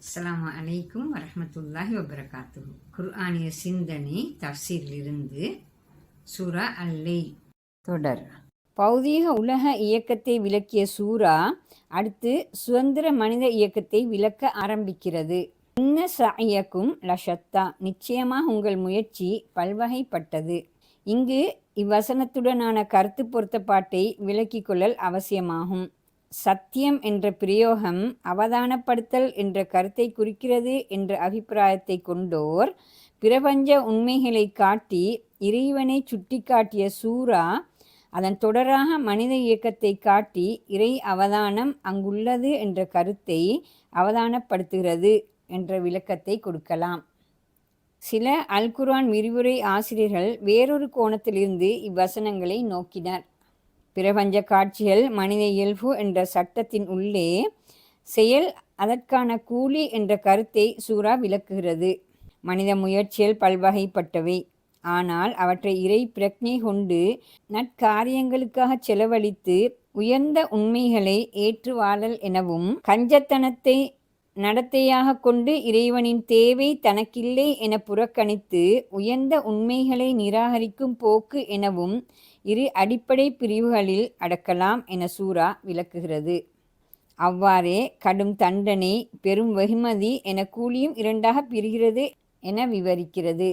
அஸ்லாம் அலைக்கும் வரமத்துல்லாஹி வபரகாத்து குர்ஆனிய சிந்தனை தஃசீரிலிருந்து சூரா அல்லை தொடர். பௌதீக உலக இயக்கத்தை விளக்கிய சூரா அடுத்து சுதந்திர மனித இயக்கத்தை விளக்க ஆரம்பிக்கிறது. இன்ன சாயக்கும் லஷத்தா. நிச்சயமாக உங்கள் முயற்சி பல்வகைப்பட்டது. இங்கு இவ்வசனத்துடனான கருத்து பொருத்தப்பாட்டை விளக்கிக் கொள்ளல் அவசியமாகும். சத்தியம் என்ற பிரயோகம் அவதானப்படுத்தல் என்ற கருத்தை குறிக்கிறது என்ற அபிப்பிராயத்தை கொண்டோர் பிரபஞ்ச உண்மைகளை காட்டி இறைவனை சுட்டிக்காட்டிய சூரா அதன் தொடராக மனித இயக்கத்தை காட்டி இறை அவதானம் அங்குள்ளது என்ற கருத்தை அவதானப்படுத்துகிறது என்ற விளக்கத்தை கொடுக்கலாம். சில அல்குரான் விரிவுரை ஆசிரியர்கள் வேறொரு கோணத்திலிருந்து இவ்வசனங்களை நோக்கினர். பிரபஞ்ச காட்சிகள் மனித இயல்பு என்ற சட்டத்தின் உள்ளே செயல் அதற்கான கூலி என்ற கருத்தை சூரா விளக்குகிறது. மனித முயற்சிகள் பல்வகைப்பட்டவை. ஆனால் அவற்றை இறை பிரக்ஞை கொண்டு நற்காரியங்களுக்காக செலவழித்து உயர்ந்த உண்மைகளை ஏற்று வாழல் எனவும் கஞ்சத்தனத்தை நடத்தையாக கொண்டு இறைவனின் தேவை தனக்கில்லை என புறக்கணித்து உயர்ந்த உண்மைகளை நிராகரிக்கும் போக்கு எனவும் இரு அடிப்படை பிரிவுகளில் அடக்கலாம் என சூரா விளக்குகிறது. அவ்வாறே கடும் தண்டனை பெரும் வெகுமதி என கூலியும் இரண்டாக பிரிகிறது என விவரிக்கிறது.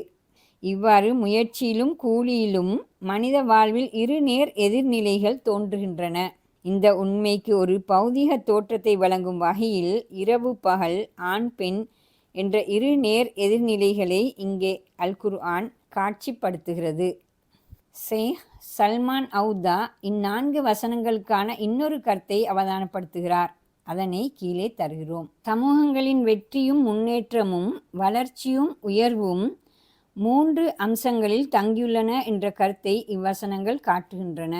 இவ்வாறு முயற்சியிலும் கூலியிலும் மனித வாழ்வில் இரு நேர் எதிர்நிலைகள் தோன்றுகின்றன. இந்த உண்மைக்கு ஒரு பௌதிக தோற்றத்தை வழங்கும் வகையில் இரவு பகல் ஆண் பெண் என்ற இரு நேர் எதிர்நிலைகளை இங்கே அல் குர்ஆன் காட்சிப்படுத்துகிறது. ஷேக் சல்மான் அவுதா இந்நான்கு வசனங்களுக்கான இன்னொரு கருத்தை அவதானப்படுத்துகிறார். அதனை கீழே தருகிறோம். சமூகங்களின் வெற்றியும் முன்னேற்றமும் வளர்ச்சியும் உயர்வும் மூன்று அம்சங்களில் தங்கியுள்ளன என்ற கருத்தை இவ்வசனங்கள் காட்டுகின்றன.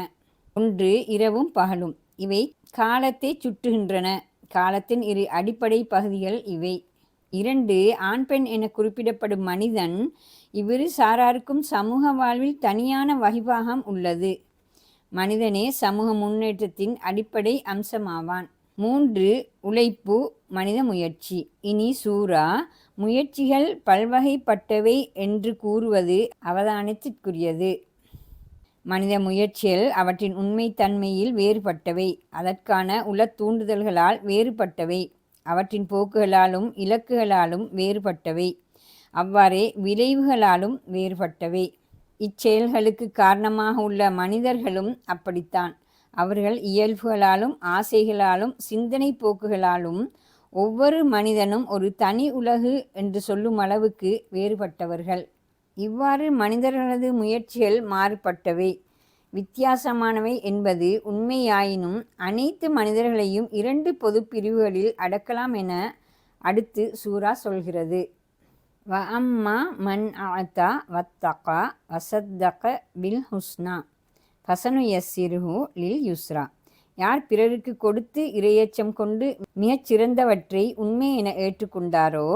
ஒன்று இரவும் பகலும். இவை காலத்தை சுட்டுகின்றன காலத்தின் இரு அடிப்படை பகுதிகள் இவை. இரண்டு ஆண் பெண் என குறிப்பிடப்படும் மனிதன் இவ்விரு சாராருக்கும் சமூக வாழ்வில் தனியான வகிபாகம் உள்ளது. மனிதனே சமூக முன்னேற்றத்தின் அடிப்படை அம்சமாவான். மூன்று உழைப்பு மனித முயற்சி. இனி சூரா முயற்சிகள் பல்வகைப்பட்டவை என்று கூறுவது அவதானத்திற்குரியது. மனித முயற்சிகள் அவற்றின் உண்மைத்தன்மையில் வேறுபட்டவை. அதற்கான உள தூண்டுதல்களால் வேறுபட்டவை. அவற்றின் போக்குகளாலும் இலக்குகளாலும் வேறுபட்டவை. அவ்வாறே விளைவுகளாலும் வேறுபட்டவை. இச்செயல்களுக்கு காரணமாக உள்ள மனிதர்களும் அப்படித்தான். அவர்கள் இயல்புகளாலும் ஆசைகளாலும் சிந்தனை போக்குகளாலும் ஒவ்வொரு மனிதனும் ஒரு தனி உலகு என்று சொல்லும் அளவுக்கு வேறுபட்டவர்கள். இவ்வாறு மனிதர்களது முயற்சிகள் மாறுபட்டவை. வித்தியாசமானவை என்பது உண்மையாயினும் அனைத்து மனிதர்களையும் இரண்டு பொது பிரிவுகளில் அடக்கலாம் என அடுத்து சூரா சொல்கிறது. வ அம்மா மன் ஆத்தா வத்தகா வசத்தக பில் ஹுஸ்னா. வசனு எஸ் சிறுஹு லில் யுஸ்ரா. யார் பிறருக்கு கொடுத்து இரையச்சம் கொண்டு மிகச் சிறந்தவற்றை உண்மை என ஏற்றுக்கொண்டாரோ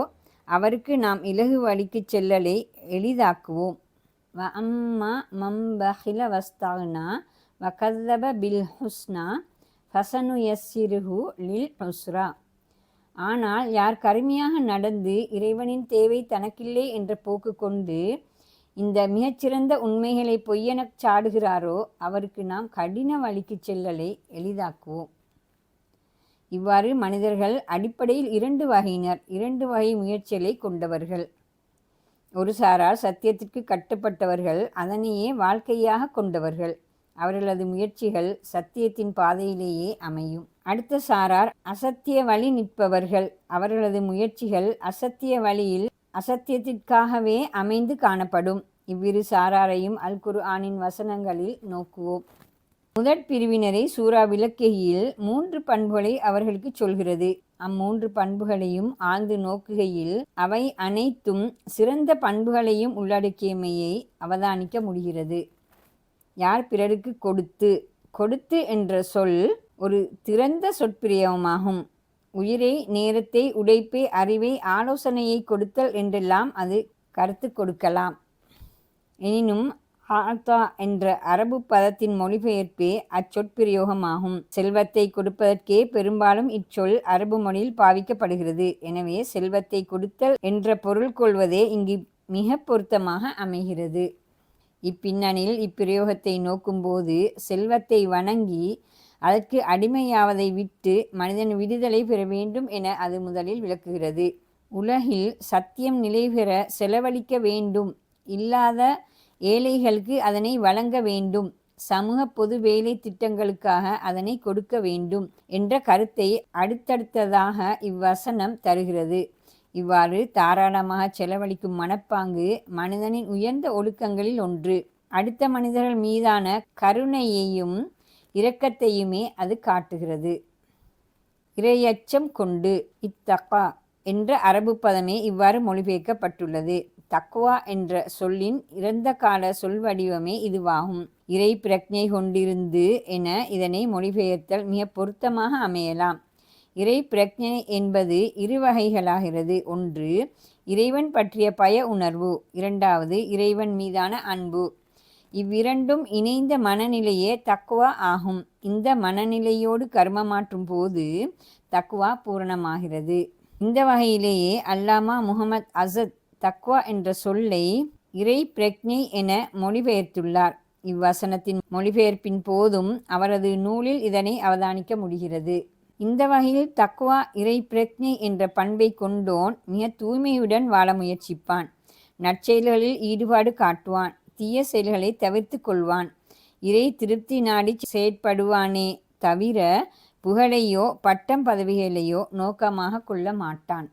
அவருக்கு நாம் இலகு வழிக்கு செல்லலை எளிதாக்குவோம். வ அம்மா மம்பஹில வஸ்தானா வ கதப பில் ஹுஸ்னா ஃபசனு எஸ்ஸிருஹு லில் ஹுஸ்ரா ஆனால் யார் கருமையாக நடந்து இறைவனின் தேவை தனக்கில்லை என்ற போக்கு கொண்டு இந்த மிகச்சிறந்த உண்மைகளை பொய்யெனச் சாடுகிறாரோ அவருக்கு நாம் கடின வழிக்கு செல்லலை எளிதாக்குவோம். இவ்வாறு மனிதர்கள் அடிப்படையில் இரண்டு வகையினர் இரண்டு வகை முயற்சிகளை கொண்டவர்கள். ஒரு சாரார் சத்தியத்திற்கு கட்டுப்பட்டவர்கள் அதனையே வாழ்க்கையாக கொண்டவர்கள். அவர்களது முயற்சிகள் சத்தியத்தின் பாதையிலேயே அமையும். அடுத்த சாரார் அசத்திய வழி நிற்பவர்கள். அவர்களது முயற்சிகள் அசத்திய வழியில் அசத்தியத்திற்காகவே அமைந்து காணப்படும். இவ்விரு சாராரையும் அல் குரு ஆனின் வசனங்களில் நோக்குவோம். முதற் பிரிவினரை சூறா விளக்கையில் மூன்று பண்புகளை அவர்களுக்கு சொல்கிறது. அம்மூன்று பண்புகளையும் ஆழ்ந்து நோக்குகையில் அவை அனைத்தும் சிறந்த பண்புகளையும் உள்ளடக்கியமையை அவதானிக்க முடிகிறது. யார் பிறருக்கு கொடுத்து? கொடுத்து என்ற சொல் ஒரு திறந்த சொற்பிரயோகமாகும். உயிரை நேரத்தை உடைப்பை அறிவை ஆலோசனையை கொடுத்தல் என்றெல்லாம் அது கருத்து கொடுக்கலாம். எனினும் ஆத்தா என்ற அரபு பதத்தின் மொழிபெயர்ப்பே அச்சொற்பிரயோகமாகும். செல்வத்தை கொடுப்பதற்கே பெரும்பாலும் இச்சொல் அரபு மொழியில் பாவிக்கப்படுகிறது. எனவே செல்வத்தை கொடுத்தல் என்ற பொருள் கொள்வதே இங்கு மிக பொருத்தமாக அமைகிறது. இப்பின்னணியில் இப்பிரயோகத்தை நோக்கும்போது செல்வத்தை வணங்கி அதற்கு அடிமையாவதை விட்டு மனிதன் விடுதலை பெற வேண்டும் என அது முதலில் விளக்குகிறது. உலகில் சத்தியம் நிலைபெற செலவழிக்க வேண்டும். இல்லாத ஏழைகளுக்கு அதனை வழங்க வேண்டும். சமூக பொது வேலை திட்டங்களுக்காக அதனை கொடுக்க வேண்டும் என்ற கருத்தை அடுத்தடுத்ததாக இவ்வசனம் தருகிறது. இவ்வாறு தாராளமாக செலவழிக்கும் மனப்பாங்கு மனிதனின் உயர்ந்த ஒழுக்கங்களில் ஒன்று. அடுத்த மனிதர்கள் மீதான கருணையையும் இரக்கத்தையுமே அது காட்டுகிறது. இரையச்சம் கொண்டு இத்தப்பா என்ற அரபு பதமே இவ்வாறு மொழிபெயர்க்கப்பட்டுள்ளது. தக்குவா என்ற சொல்லின் இறந்த கால சொல் வடிவமே இதுவாகும். இறை பிரக்ஞை கொண்டிருந்து என இதனை மொழிபெயர்த்தல் மிக பொருத்தமாக அமையலாம். இறை பிரக்ஞை என்பது இரு வகைகளாகிறது. ஒன்று இறைவன் பற்றிய பய உணர்வு. இரண்டாவது இறைவன் மீதான அன்பு. இவ்விரண்டும் இணைந்த மனநிலையே தக்குவா ஆகும். இந்த மனநிலையோடு கர்மமாற்றும் போது தக்குவா பூரணமாகிறது. இந்த வகையிலேயே அல்லாமா முகமத் அசத் தக்வா என்ற சொல்லை இறை பிரக்ஞை என மொழிபெயர்த்துள்ளார். இவ்வசனத்தின் மொழிபெயர்ப்பின் போதும் அவரது நூலில் இதனை அவதானிக்க முடிகிறது. இந்த வகையில் தக்வா இறை பிரக்ஞை என்ற பண்பை கொண்டோன் மிக தூய்மையுடன் வாழ முயற்சிப்பான். நற்செயல்களில் ஈடுபாடு காட்டுவான். தீய செயல்களை தவிர்த்து கொள்வான். இறை திருப்தி நாடி செயற்படுவானே தவிர புகழையோ பட்டம் பதவிகளையோ நோக்கமாக கொள்ள மாட்டான்.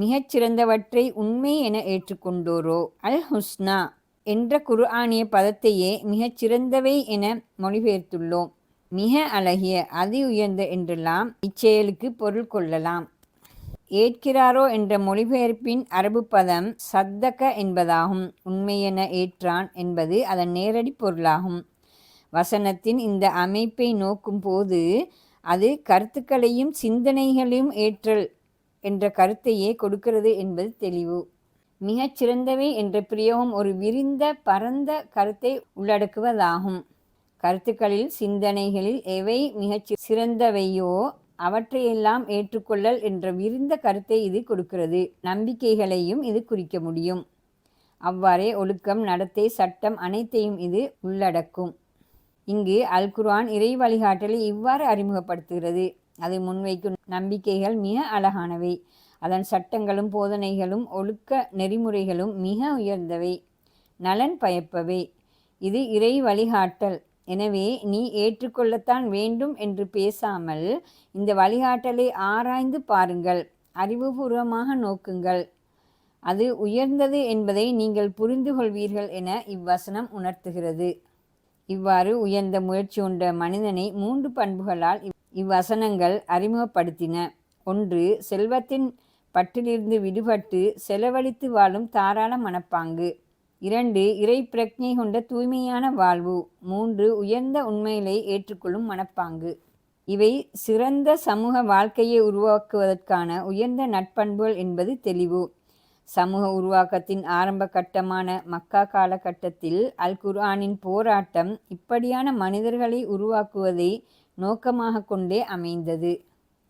மிகச்சிறந்தவற்றை உண்மை என ஏற்றுக்கொண்டோரோ? அல் ஹுஸ்னா என்ற குர்ஆனிய பதத்தையே மிகச்சிறந்தவை என மொழிபெயர்த்துள்ளோம். மிக அழகிய அதி உயர்ந்த என்றெல்லாம் இச்செயலுக்கு பொருள் கொள்ளலாம். ஏற்கிறாரோ என்ற மொழிபெயர்ப்பின் அரபு பதம் சத்தக என்பதாகும். உண்மையென ஏற்றான் என்பது அதன் நேரடி பொருளாகும். வசனத்தின் இந்த அமைப்பை நோக்கும் போது அது கருத்துக்களையும் சிந்தனைகளையும் ஏற்றல். என்ற கருத்தையே கொடுக்கிறது என்பது தெளிவு. மிகச் சிறந்தவை என்ற பிரயோகம் ஒரு விரிந்த பரந்த கருத்தை உள்ளடக்குவதாகும். கருத்துக்களில் சிந்தனைகளில் எவை மிகச் சிறந்தவையோ அவற்றையெல்லாம் ஏற்றுக்கொள்ளல் என்ற விரிந்த கருத்தை இது கொடுக்கிறது. நம்பிக்கைகளையும் இது குறிக்க முடியும். அவ்வாறே ஒழுக்கம் நடத்தை சட்டம் அனைத்தையும் இது உள்ளடக்கும். இங்கு அல் குர்ஆன் இறை வழிகாட்டலை இவ்வாறு அறிமுகப்படுத்துகிறது. அது முன்வைக்கும் நம்பிக்கைகள் மிக அழகானவை. அதன் சட்டங்களும் போதனைகளும் ஒழுக்க நெறிமுறைகளும் மிக உயர்ந்தவை. நலன் பயப்பவை. இது இறை வழிகாட்டல். எனவே நீ ஏற்றுக்கொள்ளத்தான் வேண்டும் என்று பேசாமல் இந்த வழிகாட்டலை ஆராய்ந்து பாருங்கள். அறிவுபூர்வமாக நோக்குங்கள். அது உயர்ந்தது என்பதை நீங்கள் புரிந்து கொள்வீர்கள் என இவ்வசனம் உணர்த்துகிறது. இவ்வாறு உயர்ந்த முயற்சி கொண்ட மனிதனை மூன்று பண்புகளால் இவ்வசனங்கள் அறிமுகப்படுத்தின. ஒன்று செல்வத்தின் பட்டிலிருந்து விடுபட்டு செலவழித்து வாழும் தாராள மனப்பாங்கு. இரண்டு இறை பிரக்ஞை கொண்ட தூய்மையான வாழ்வு. மூன்று உயர்ந்த உண்மைகளை ஏற்றுக்கொள்ளும் மனப்பாங்கு. இவை சிறந்த சமூக வாழ்க்கையை உருவாக்குவதற்கான உயர்ந்த நட்பண்புகள் என்பது தெளிவு. சமூக உருவாக்கத்தின் ஆரம்ப கட்டமான மக்கா காலகட்டத்தில் அல் குர்ஆனின் போராட்டம் இப்படியான மனிதர்களை உருவாக்குவதை நோக்கமாக கொண்டே அமைந்தது.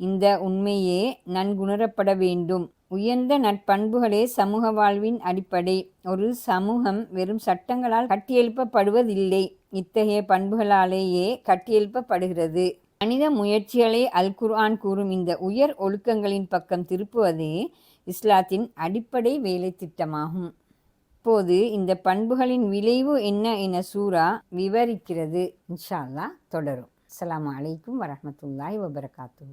இந்த உண்மையே நன்குணரப்பட வேண்டும். உயர்ந்த நட்பண்புகளே சமூக வாழ்வின் அடிப்படை. ஒரு சமூகம் வெறும் சட்டங்களால் கட்டியெழுப்பப்படுவதில்லை. இத்தகைய பண்புகளாலேயே கட்டியெழுப்பப்படுகிறது. மனித முயற்சிகளை அல் குர்ஆன் கூறும் இந்த உயர் ஒழுக்கங்களின் பக்கம் திருப்புவதே இஸ்லாத்தின் அடிப்படை வேலை திட்டமாகும். இப்போது இந்த பண்புகளின் விளைவு என்ன என சூரா விவரிக்கிறது. இன்ஷால்லா தொடரும். அஸ்லாம் அலைக்கும் வரமத்துல்லாய் வபரகாத்து